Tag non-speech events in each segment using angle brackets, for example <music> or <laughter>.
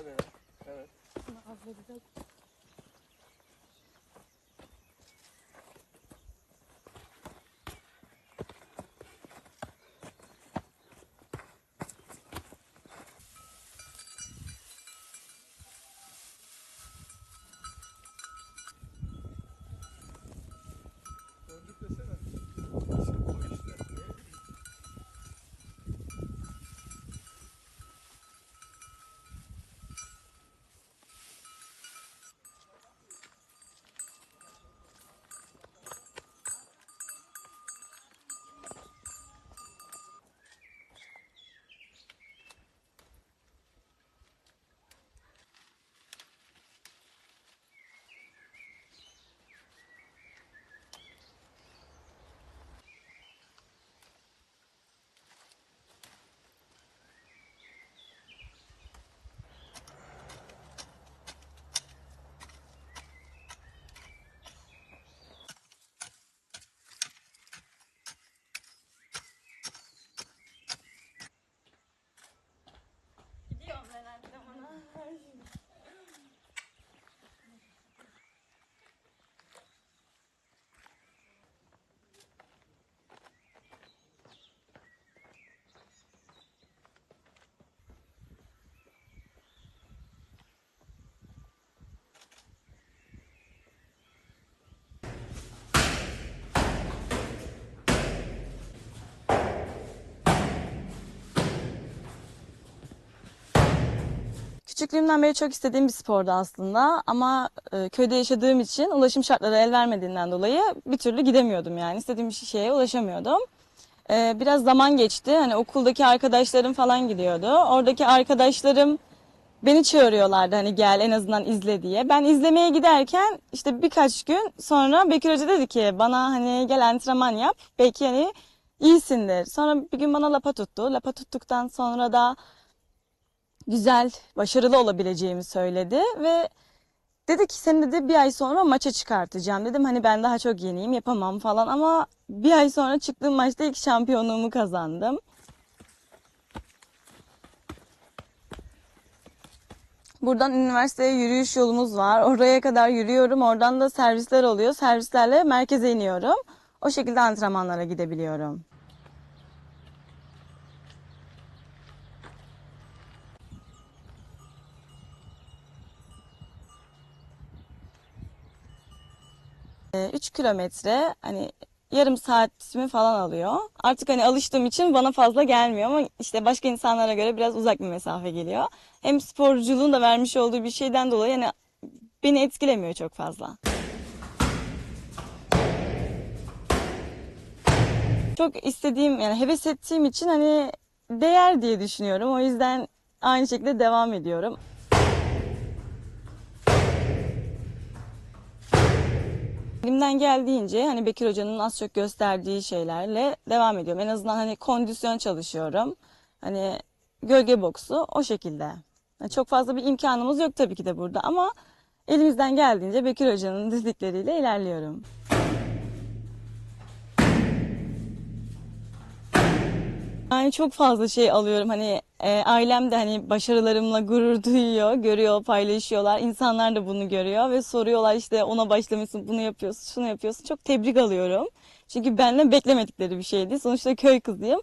Hadi. Evet. Döndük Küçüklüğümden beri çok istediğim bir spordu aslında ama e, köyde yaşadığım için ulaşım şartları el vermediğinden dolayı bir türlü gidemiyordum yani istediğim bir şeye ulaşamıyordum. E, biraz zaman geçti hani okuldaki arkadaşlarım falan gidiyordu. Oradaki arkadaşlarım beni çağırıyorlardı hani gel en azından izle diye. Ben izlemeye giderken işte birkaç gün sonra Bekir Hoca dedi ki bana hani gel antrenman yap belki hani iyisindir. Sonra bir gün bana lapa tuttu. Lapa tuttuktan sonra da güzel, başarılı olabileceğimi söyledi ve dedi ki seni dedi bir ay sonra maça çıkartacağım. Dedim hani ben daha çok yeniyim yapamam falan ama bir ay sonra çıktığım maçta ilk şampiyonluğumu kazandım. Buradan üniversiteye yürüyüş yolumuz var. Oraya kadar yürüyorum. Oradan da servisler oluyor. Servislerle merkeze iniyorum. O şekilde antrenmanlara gidebiliyorum. 3 kilometre hani yarım saatimi falan alıyor. Artık hani alıştığım için bana fazla gelmiyor ama işte başka insanlara göre biraz uzak bir mesafe geliyor. Hem sporculuğun da vermiş olduğu bir şeyden dolayı hani beni etkilemiyor çok fazla. Çok istediğim yani heves ettiğim için hani değer diye düşünüyorum. O yüzden aynı şekilde devam ediyorum. Elimden geldiğince hani Bekir Hoca'nın az çok gösterdiği şeylerle devam ediyorum. En azından hani kondisyon çalışıyorum. Hani gölge boksu o şekilde. Yani çok fazla bir imkanımız yok tabii ki de burada ama elimizden geldiğince Bekir Hoca'nın <laughs> dedikleriyle ilerliyorum. Yani çok fazla şey alıyorum. Hani e, ailem de hani başarılarımla gurur <laughs> duyuyor, görüyor, paylaşıyorlar. İnsanlar da bunu görüyor ve soruyorlar işte ona başlamışsın, bunu yapıyorsun, şunu yapıyorsun. Çok tebrik alıyorum. Çünkü benden beklemedikleri bir şeydi. Sonuçta köy kızıyım.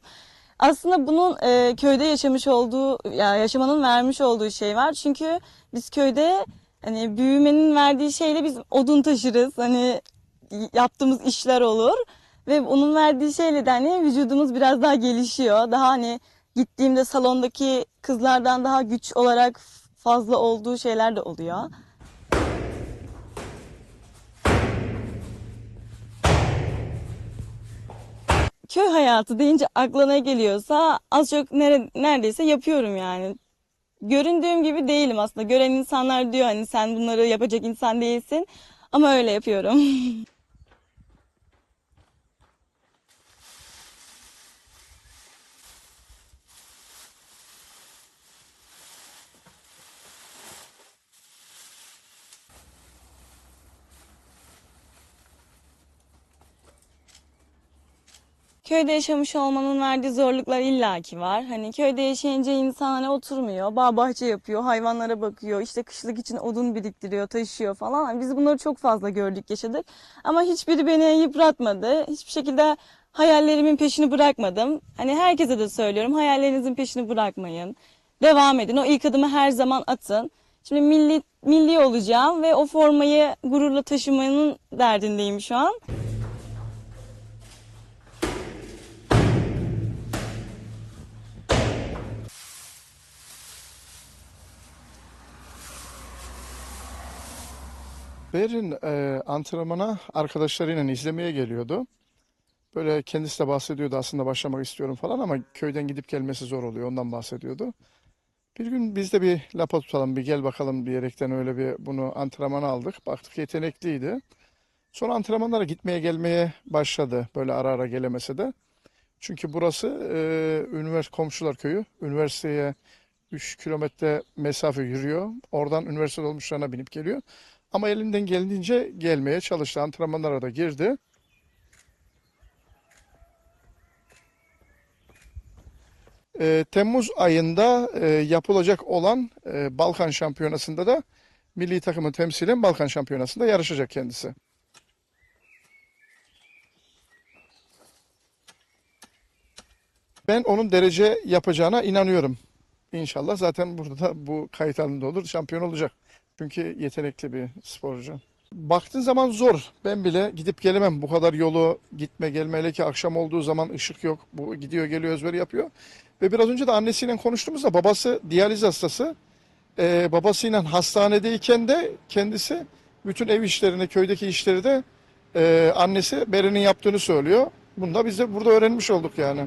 Aslında bunun e, köyde yaşamış olduğu, ya yaşamanın vermiş olduğu şey var. Çünkü biz köyde hani büyümenin verdiği şeyle biz odun taşırız. Hani yaptığımız işler olur. Ve onun verdiği şeyle de hani vücudumuz biraz daha gelişiyor. Daha hani gittiğimde salondaki kızlardan daha güç olarak fazla olduğu şeyler de oluyor. Köy hayatı deyince aklına geliyorsa az çok nere, neredeyse yapıyorum yani. Göründüğüm gibi değilim aslında. Gören insanlar diyor hani sen bunları yapacak insan değilsin. Ama öyle yapıyorum. <laughs> Köyde yaşamış olmanın verdiği zorluklar illaki var. Hani köyde yaşayınca insan hani oturmuyor, bağ bahçe yapıyor, hayvanlara bakıyor, işte kışlık için odun biriktiriyor, taşıyor falan. Hani biz bunları çok fazla gördük, yaşadık. Ama hiçbiri beni yıpratmadı. Hiçbir şekilde hayallerimin peşini bırakmadım. Hani herkese de söylüyorum, hayallerinizin peşini bırakmayın. Devam edin. O ilk adımı her zaman atın. Şimdi milli milli olacağım ve o formayı gururla taşımanın derdindeyim şu an. Berin e, antrenmana arkadaşlarıyla izlemeye geliyordu. Böyle kendisi de bahsediyordu aslında başlamak istiyorum falan ama köyden gidip gelmesi zor oluyor ondan bahsediyordu. Bir gün biz de bir lapa tutalım bir gel bakalım diyerekten öyle bir bunu antrenmana aldık. Baktık yetenekliydi. Sonra antrenmanlara gitmeye gelmeye başladı böyle ara ara gelemese de. Çünkü burası e, üniversite komşular köyü. Üniversiteye 3 kilometre mesafe yürüyor. Oradan üniversite dolmuşlarına binip geliyor. Ama elinden geldiğince gelmeye çalıştı. Antrenmanlara da girdi. Ee, Temmuz ayında e, yapılacak olan e, Balkan Şampiyonası'nda da milli takımı temsilen Balkan Şampiyonası'nda yarışacak kendisi. Ben onun derece yapacağına inanıyorum. İnşallah zaten burada da bu kayıt halinde olur. Şampiyon olacak. Çünkü yetenekli bir sporcu. Baktığın zaman zor. Ben bile gidip gelemem. Bu kadar yolu gitme gelme hele ki akşam olduğu zaman ışık yok. Bu gidiyor geliyor özveri yapıyor. Ve biraz önce de annesiyle konuştuğumuzda babası diyaliz hastası. Ee, babasıyla hastanedeyken de kendisi bütün ev işlerini, köydeki işleri de e, annesi Beren'in yaptığını söylüyor. Bunu da biz de burada öğrenmiş olduk yani.